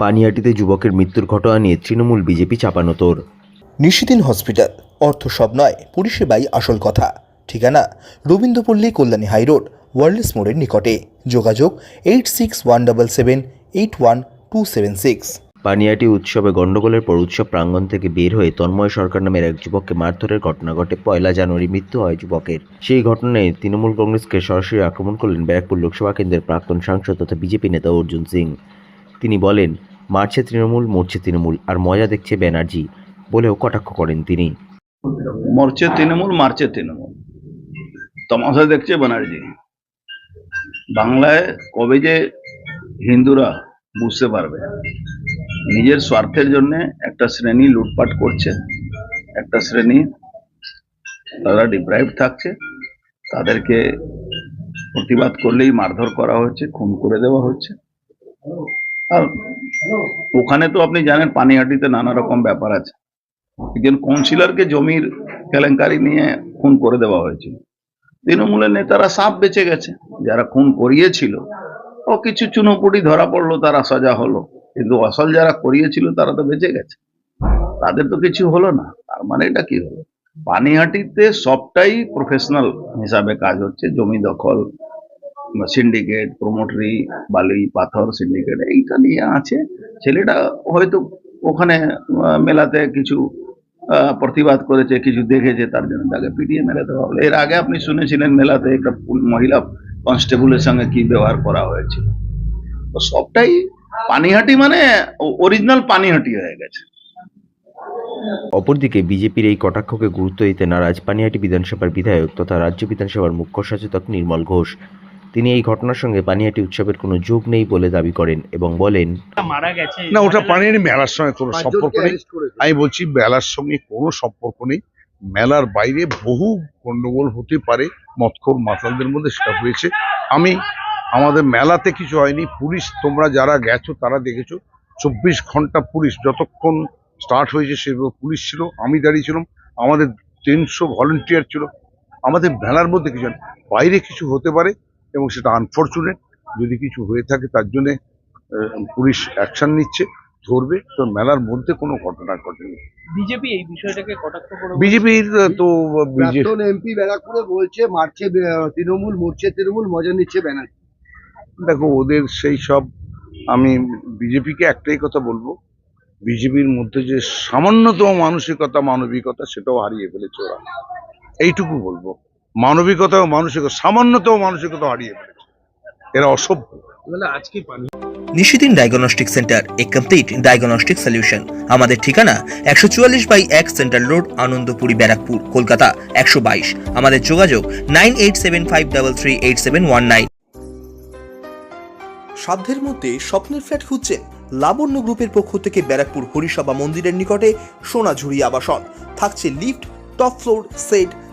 পানিহাটিতে যুবকের মৃত্যুর ঘটনা নিয়ে তৃণমূল বিজেপি চাপানো চাপানোতর নিশিদিন হসপিটাল অর্থ সব নয় পরিষেবাই আসল কথা। ঠিকানা রবীন্দ্রপল্লী কল্যাণী হাইরোড ওয়ার্ল্ডস মোড়ের নিকটে। যোগাযোগ eight six one double seven eight one two seven six. Panihati উৎসবে গণ্ডগোলের পর উৎসব প্রাঙ্গণ থেকে বের হয়ে তন্ময় সরকার নামের এক যুবককে মারধরের ঘটনা ঘটে। পয়লা জানুয়ারি মৃত্যু হয় যুবকের। সেই ঘটনায় তৃণমূল কংগ্রেসকে সরাসরি আক্রমণ করলেন ব্যারাকপুর লোকসভা কেন্দ্রের প্রাক্তন সাংসদ তথা বিজেপি নেতা অর্জুন সিং। তিনি বলেন মারছে তৃণমূল, মরছে তৃণমূল, আর মজা দেখছে ব্যানার্জি বলেও কটাক্ষ করেন তিনি। মরছে তৃণমূল, মারছে তৃণমূল। তমাশা দেখছে ব্যানার্জি। বাংলায় কবে যে হিন্দুরা বুঝতে পারবে? নিজের স্বার্থের জন্য একটা শ্রেণি লুটপাট করছে। একটা শ্রেণি তারা ডিপ্রাইভ থাকছে। তাদেরকে প্রতিবাদ করলেই মারধর করা হচ্ছে, খুন করে দেওয়া হচ্ছে। ওখানে তো আপনি জানেন পানিহাটিতে নানা রকম ব্যাপার আছে। একজন কাউন্সিলরকে জমির কেলেঙ্কারি নিয়ে খুন করে দেওয়া হয়েছিল। তৃণমূলের নেতারা সাপ বেঁচে গেছে। যারা খুন করিয়েছিল, ও কিছু চুনোপুটি ধরা পড়ল, তারা সাজা হলো। কিন্তু আসল যারা করিয়েছিল, তারা তো বেঁচে গেছে। তাদের তো কিছু হলো না। তার মানে এটা কি হলো? পানিহাটিতে সবটাই প্রফেশনাল হিসাবে কাজ হচ্ছে। জমি দখল সিন্ডিকেট প্রমোটারি বালি, পাথর সিন্ডিকেট এইটা নিয়ে আছে। ছেলেটা হয়তো ওখানে মেলাতে কিছু প্রতিবাদ করেছে, কিছু দেখেছে, তার জন্য তাকে পিটিয়ে দেওয়া হলো। এর আগে আপনি শুনেছিলেন মেলাতে একটা মহিলা কনস্টেবলের সঙ্গে কি ব্যবহার করা হয়েছিল। তো সবটাই পানিহাটি মানে অরিজিনাল পানিহাটি হয়ে গেছে। অপরদিকে বিজেপির এই কটাক্ষকে গুরুত্ব দিতে নারাজ পানিহাটি বিধানসভার বিধায়ক তথা রাজ্য বিধানসভার মুখ্য সচেতক নির্মল ঘোষ। তিনি এই ঘটনার সঙ্গে পানিহাটি উৎসবের কোনো যোগ নেই বলে দাবি করেন এবং বলেন মারা গেছে। না ওটা পানির মেলার সঙ্গে কোনো সম্পর্ক নেই। আমি বলছি মেলার সঙ্গে কোনো সম্পর্ক নেই। মেলার বাইরে বহু গণ্ডগোল হতে পারে মৎখর মাতালদের মধ্যে সেটা হয়েছে। আমি আমাদের মেলাতে কিছু হয়নি। পুলিশ তোমরা যারা গেছো তারা দেখেছ। চব্বিশ ঘণ্টা পুলিশ যতক্ষণ স্টার্ট হয়েছে সেগুলো পুলিশ ছিল আমি দাঁড়িয়ে ছিলাম। আমাদের তিনশো ভলেন্টিয়ার ছিল। আমাদের মেলার মধ্যে কিছু। বাইরে কিছু হতে পারে এবং সেটা আনফর্চুনেট যদি কিছু হয়ে থাকে তার জন্যে পুলিশ অ্যাকশন নিচ্ছে ধরবে তো মেলার মধ্যে কোনো ঘটনা ঘটেনি। বিজেপি এই বিষয়টাকে কটাক্ষ করে বিজেপির তো বিজেপি এমপি ব্যারাকপুরে বলছে মারছে তৃণমূল মরছে তৃণমূল মজা নিচ্ছে ব্যানার্জি। দেখো ওদের সেই সব আমি বিজেপিকে একটাই কথা বলব বিজেপির মধ্যে যে সামান্যতম মানসিকতা মানবিকতা সেটাও হারিয়ে ফেলেছে ওরা। এইটুকু বলব। মানবিকতা ও মানসিকতা সামান্যতম মানসিকতা হারিয়ে ফেলেছে। এরা অসভ্য। নিশিদিন ডায়াগনস্টিক সেন্টার এ কমপ্লিট ডায়াগনস্টিক সলিউশন। আমাদের ঠিকানা একশো চুয়াল্লিশ বাই এক সেন্ট্রাল রোড আনন্দপুরি ব্যারাকপুর কলকাতা একশো বাইশ। আমাদের যোগাযোগ nine eight seven five double three eight seven one nine. সাধ্যের মধ্যে স্বপ্নের ফ্ল্যাট খুঁজছেন লাবণ্য গ্রুপের পক্ষ থেকে ব্যারাকপুর হরিসভা মন্দিরের নিকটে সোনাঝুরি আবাসন। থাকছে lift top floor set